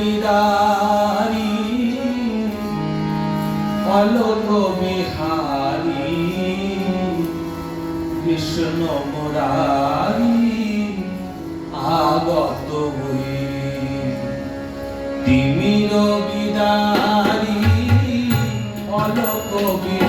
বিদারি অলোক বিহারি কৃষ্ণ মুরারি আগত হই তিমির বিদারি অলোক বিহারি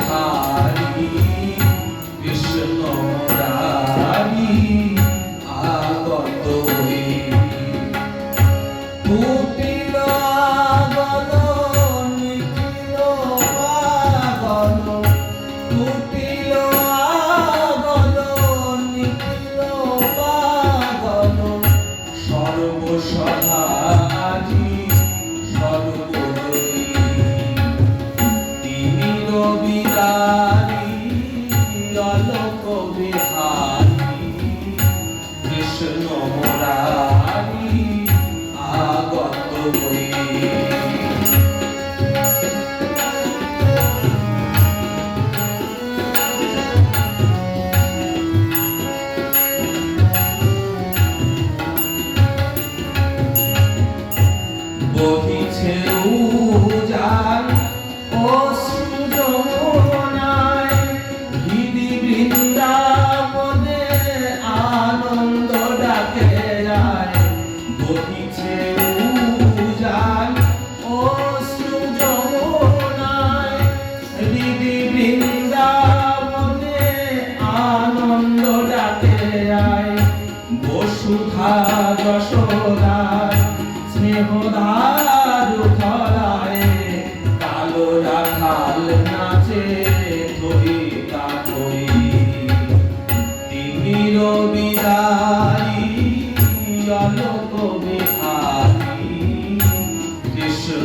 বসুধা যশোদা স্নেহদার ধরায়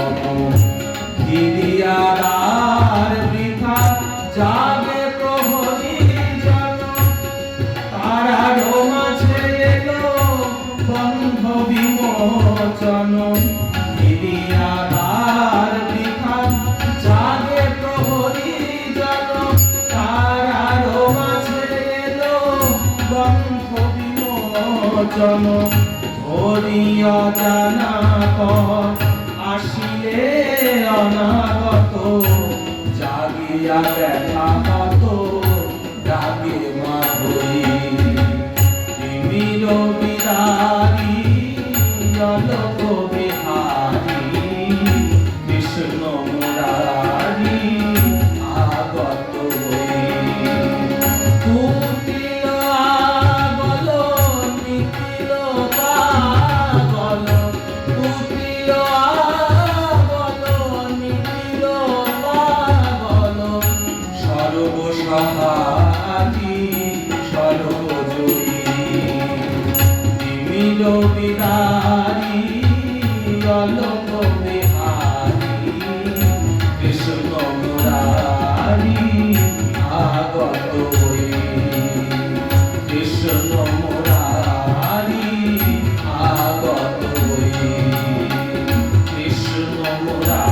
অরিন্দম বৃথা জাগে প্রহরী জন। তারার মাঝে এলো বন্ধ বিমোচন। হিরিয়ার বৃথা জাগে প্রহরী জন। তারার মাঝে এলো বন্ধ বিমোচন। ধরিয়া জানা কর আসিলে অনাগত জাগিয়া ব্যথা কত ডাকে মাধুরী তিমির বিদারি বাহারি সরজরি বিমিল বিহারি গলক বিহারি কৃষ্ণ মুরারি আগত কৃষ্ণ মুরারি আগত কৃষ্ণ মুরারি